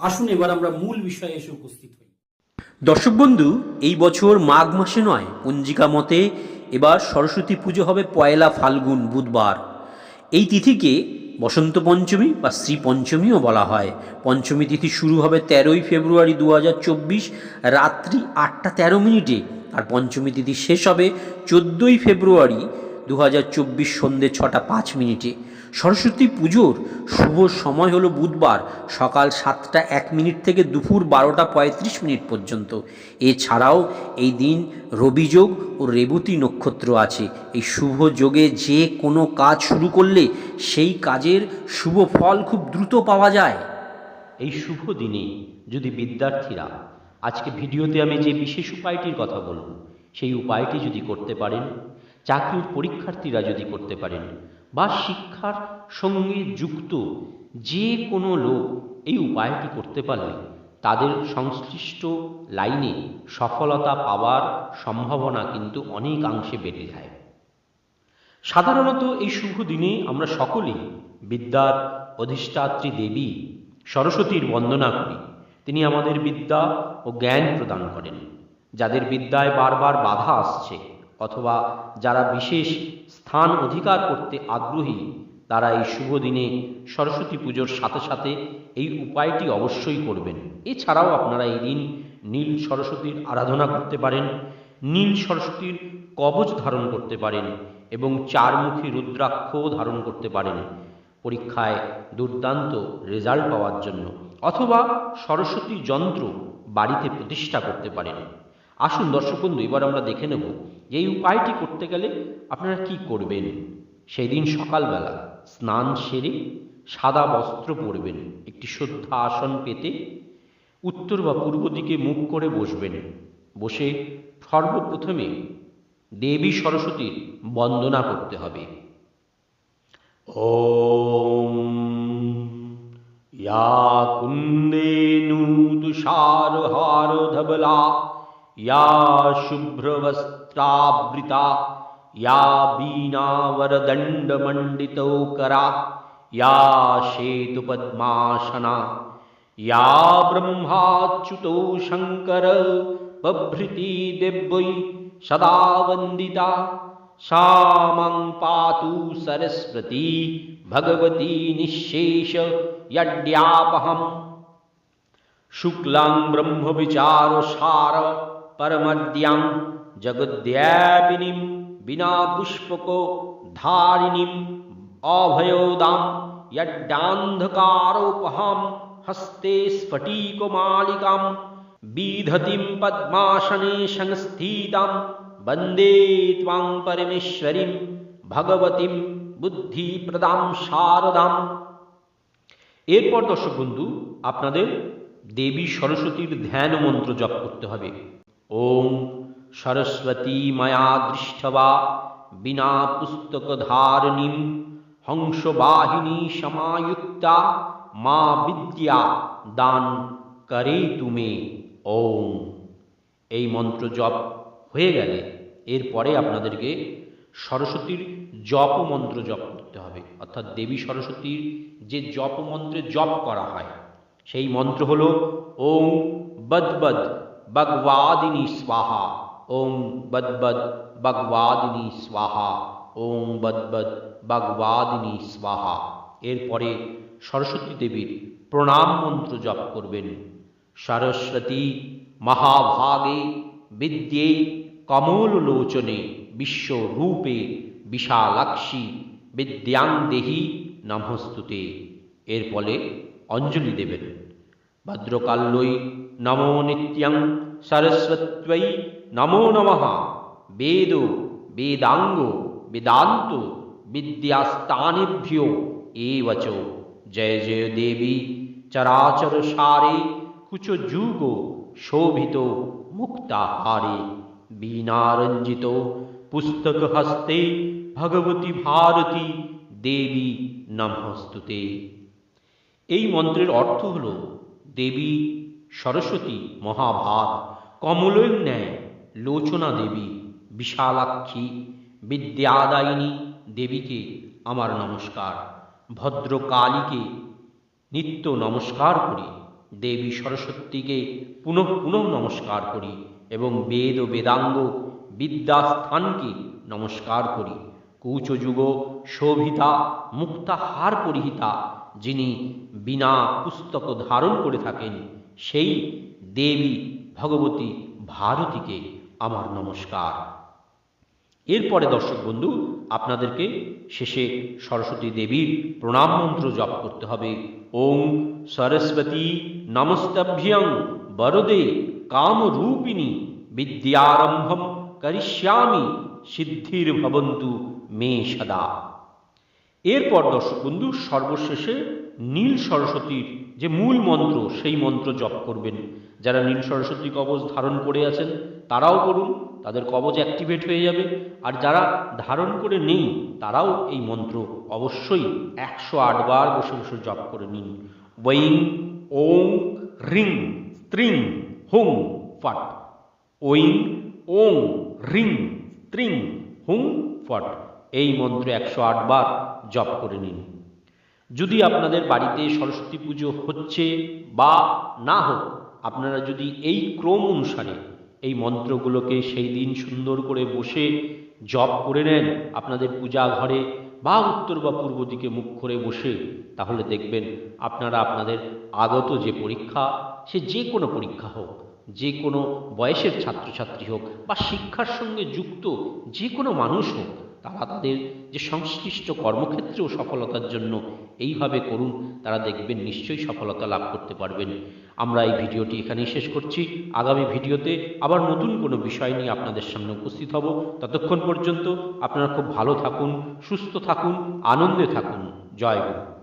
আসুন এবার আমরা মূল বিষয়ে এসে উপস্থিত হই। দর্শক বন্ধু, এই বছর মাঘ মাসে নয়, পঞ্জিকা মতে এবার সরস্বতী পুজো হবে পয়লা ফাল্গুন বুধবার। এই তিথিকে বসন্ত পঞ্চমী বা শ্রী পঞ্চমীও বলা হয়। পঞ্চমী তিথি শুরু হবে তেরোই ফেব্রুয়ারি দু হাজার চব্বিশ, রাত্রি আটটা তেরো মিনিটে। আর পঞ্চমী তিথি শেষ হবে চোদ্দোই ফেব্রুয়ারি দু সন্ধে ছটা পাঁচ মিনিটে। সরস্বতী পুজোর শুভ সময় হলো বুধবার, সকাল সাতটা এক মিনিট থেকে দুপুর বারোটা পঁয়ত্রিশ মিনিট পর্যন্ত। এছাড়াও এই দিন রবিযোগ ও রেবতী নক্ষত্র আছে। এই শুভ যোগে যে কোনো কাজ শুরু করলে সেই কাজের শুভ ফল খুব দ্রুত পাওয়া যায়। এই শুভ দিনে যদি বিদ্যার্থীরা আজকে ভিডিওতে আমি যে বিশেষ উপায়টির কথা বলব, সেই উপায়টি যদি করতে পারেন চাকরির পরীক্ষার্থীরা যদি করতে পারেন বা শিক্ষার সঙ্গে যুক্ত যে কোনো লোক এই উপায়টি করতে পারলে তাদের সংশ্লিষ্ট লাইনে সফলতা পাওয়ার সম্ভাবনা কিন্তু অনেকাংশে বেড়ে যায়। সাধারণত এই শুভ দিনে আমরা সকলেই বিদ্যার অধিষ্ঠাত্রী দেবী সরস্বতীর বন্দনা করি। তিনি আমাদের বিদ্যা ও জ্ঞান প্রদান করেন, যাদের বিদ্যায় বারবার বাধা আসছে। অথবা যারা বিশেষ স্থান অধিকার করতে আগ্রহী, তারা এই শুভ দিনে সরস্বতী পুজোর সাথে সাথে এই উপায়টি অবশ্যই করবেন। এছাড়াও আপনারা এই দিন নীল সরস্বতীর আরাধনা করতে পারেন, নীল সরস্বতীর কবচ ধারণ করতে পারেন এবং চারমুখী রুদ্রাক্ষও ধারণ করতে পারেন পরীক্ষায় দুর্দান্ত রেজাল্ট পাওয়ার জন্য। অথবা সরস্বতী যন্ত্র বাড়িতে প্রতিষ্ঠা করতে পারেন। আসুন দর্শক বন্ধু, এবার আমরা দেখে নেব যে এই উপায়টি করতে গেলে আপনারা কি করবেন। সেদিন সকালবেলা স্নান সেরে সাদা বস্ত্র পরবেন, একটি শ্রদ্ধা আসন পেতে উত্তর বা পূর্ব দিকে মুখ করে বসবেন। বসে সর্বপ্রথমে দেবী সরস্বতীর বন্দনা করতে হবে। ও কুন্দেনু তুষার হার ধবলা या शुभ्रवस्त्रावृता, या वीणावरदण्डमण्डितोकरा या शेतुपद्मासना, या ब्रह्माच्युतो शङ्कर बभृति दिव्यै सदा वन्दिता सा माँ पातु सरस्वती भगवती निःशेष यड्यापहम्। शुक्लां ब्रह्मविचारसार परमद्यां जगद्व्यापिनीं विना पुष्पको धारिणीम् अभयोदां यड्डान्धकारोपहां हस्ते स्फटिकमालिकां बीधतिं पद्मासने संस्थितां বন্দে ত্বাং পরমেশ্বরীম ভগবতীম বুদ্ধিপ্রদাম শারদাম এরপর দর্শক বন্ধু আপনাদের দেবী সরস্বতীর ধ্যান মন্ত্র জপ করতে হবে ওম সরস্বতী মায়া দৃষ্টবা, বিনা পুস্তক ধারণীম হংসবাহিনী সমায়ুক্তা, মা বিদ্যা দান করে তুমি, ওম। এই মন্ত্র জপ হয়ে গেলে এরপরে আপনাদেরকে সরস্বতীর জপ মন্ত্র জপ করতে হবে। অর্থাৎ দেবী সরস্বতীর যে জপ মন্ত্রে জপ করা হয়, সেই মন্ত্র হল ওম বদবদ। বগবাদিনী স্বাহা ওম বদবদ বগবাদিনী স্বাহা ওম বদবদ বগবাদিনী স্বাহা এরপরে সরস্বতী দেবীর প্রণাম মন্ত্র জপ করবেন। সরস্বতী মহাভাগে বিদ্যে কমললোচনে বিশ্বরূপে বিশালাক্ষী বিদ্যাং দেহি নমস্তুতে। এর ফলে অঞ্জলি দেবেন। ভদ্রকাল্যই নমো নিত্যং সরস্বত্যৈ নমো নমঃ বেদ বেদাঙ্গ বেদান্ত বিদ্যাস্তানেভ্যো এ বচ জয় জয় দেবী চরাচর সারে কুচ যুগ শোভিত মুক্তাহারে বীণারঞ্জিত পুস্তক হস্তে ভগবতী ভারতী দেবী নমস্তুতে এই মন্ত্রের অর্থ হল, দেবী সরস্বতী মহাভাগ, কমলের ন্যায় লোচনা দেবী, বিশালাক্ষী, বিদ্যাদায়িনী দেবীকে আমার নমস্কার। ভদ্রকালীকে নিত্য নমস্কার করি, দেবী সরস্বতীকে পুনঃ পুনঃ নমস্কার করি এবং বেদ ও বেদাঙ্গ বিদ্যাস্থানকে নমস্কার করি। কুচযুগ শোভিতা মুক্তাহার পরিহিতা যিনি বিনা পুস্তক ধারণ করে থাকেন। সেই দেবী ভগবতী ভারতীকে আমার নমস্কার। এরপরে দর্শক বন্ধু, আপনাদেরকে শেষে সরস্বতী দেবীর প্রণাম মন্ত্র জপ করতে হবে। ওং সরস্বতী নমস্তভ্যং বরদে কামরূপিণী বিদ্যারম্ভম করিষ্যামি সিদ্ধির ভবন্তু মে সদা। এরপর দর্শক বন্ধু, সর্বশেষে নীল সরস্বতীর যে মূল মন্ত্র, সেই মন্ত্র জপ করবেন। যারা নীল সরস্বতী কবচ ধারণ করে আছেন, তারাও করুন, তাদের কবচ অ্যাক্টিভেট হয়ে যাবে। আর যারা ধারণ করে নেই, তারাও এই মন্ত্র অবশ্যই একশো আট বার বসে বসে জপ করে নিন। ওয়িং, ওং, রিং, স্ত্রিং, হুং, ফট। ওইং ওং, রিং ত্রিং হুং, ফট। এই মন্ত্র একশো আট বার জপ করে নিন। যদি আপনাদের বাড়িতে সরস্বতী পুজো হচ্ছে বা না হোক, আপনারা যদি এই ক্রম অনুসারে এই মন্ত্রগুলোকে সেই দিন সুন্দর করে বসে জপ করে নেন, আপনাদের পূজা ঘরে বা উত্তর বা পূর্ব দিকে মুখ করে বসে, তাহলে দেখবেন আপনারা আপনাদের আগত যে পরীক্ষা, সে যে কোনো পরীক্ষা হোক, যে কোনো বয়সের ছাত্রছাত্রী হোক বা শিক্ষার সঙ্গে যুক্ত যে কোনো মানুষ হোক, তারা তাদের যে সংশ্লিষ্ট কর্মক্ষেত্রেও সফলতার জন্য এইভাবে করুন, তারা দেখবেন নিশ্চয়ই সফলতা লাভ করতে পারবেন। আমরা এই ভিডিওটি এখানেই শেষ করছি। আগামী ভিডিওতে আবার নতুন কোনো বিষয় নিয়ে আপনাদের সামনে উপস্থিত হব। ততক্ষণ পর্যন্ত আপনারা খুব ভালো থাকুন, সুস্থ থাকুন, আনন্দে থাকুন। জয় গুরু।